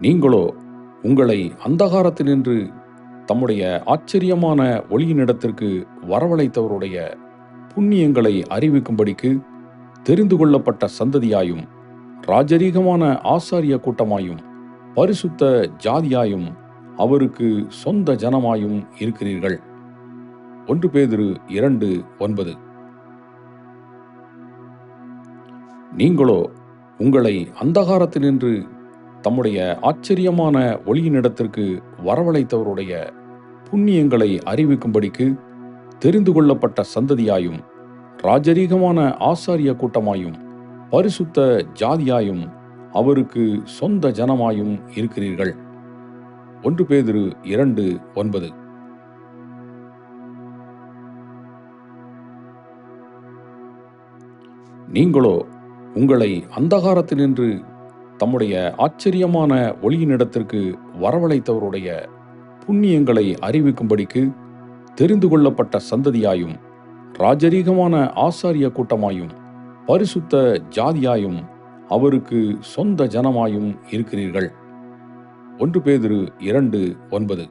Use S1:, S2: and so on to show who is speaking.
S1: நீங்களோ உங்களை அந்தகாரத்தினின்று தம்முடைய ஆச்சரியமான ஒளியினிடத்திற்கு வரவழைத்தவருடைய புண்ணியங்களை அறிவிக்கும்படிக்கு தெரிந்து கொள்ளப்பட்ட சந்ததியாயும் ராஜரீகமான ஆசாரிய கூட்டமாயும் பரிசுத்த ஜாதியாயும் அவருக்கு சொந்த ஜனமாயும் இருக்கிறீர்கள். ஒன்று பேதிரு இரண்டு ஒன்பது. நீங்களோ உங்களை அந்தகாரத்தினின்று தம்முடைய ஆச்சரியமான ஒளியினிடத்திற்கு வரவழைத்தவருடைய புண்ணியங்களை அறிவிக்கும்படிக்கு தெரிந்து கொள்ளப்பட்ட சந்ததியாயும் ராஜரீகமான ஆசாரிய கூட்டமாயும் பரிசுத்த ஜாதியாயும் அவருக்கு சொந்த ஜனமாயும் இருக்கிறீர்கள். ஒன்று பேதிரு இரண்டு ஒன்பது. நீங்களோ உங்களை அந்தகாரத்தினின்று தம்முடைய ஆச்சரியமான ஒளியினிடத்திற்கு வரவழைத்தவருடைய புண்ணியங்களை அறிவிக்கும்படிக்கு தெரிந்து கொள்ளப்பட்ட சந்ததியாயும் ராஜரீகமான ஆசாரிய கூட்டமாயும் பரிசுத்த ஜாதியாயும் அவருக்கு சொந்த ஜனமாயும் இருக்கிறீர்கள். ஒன்று பேதிரு இரண்டு ஒன்பது.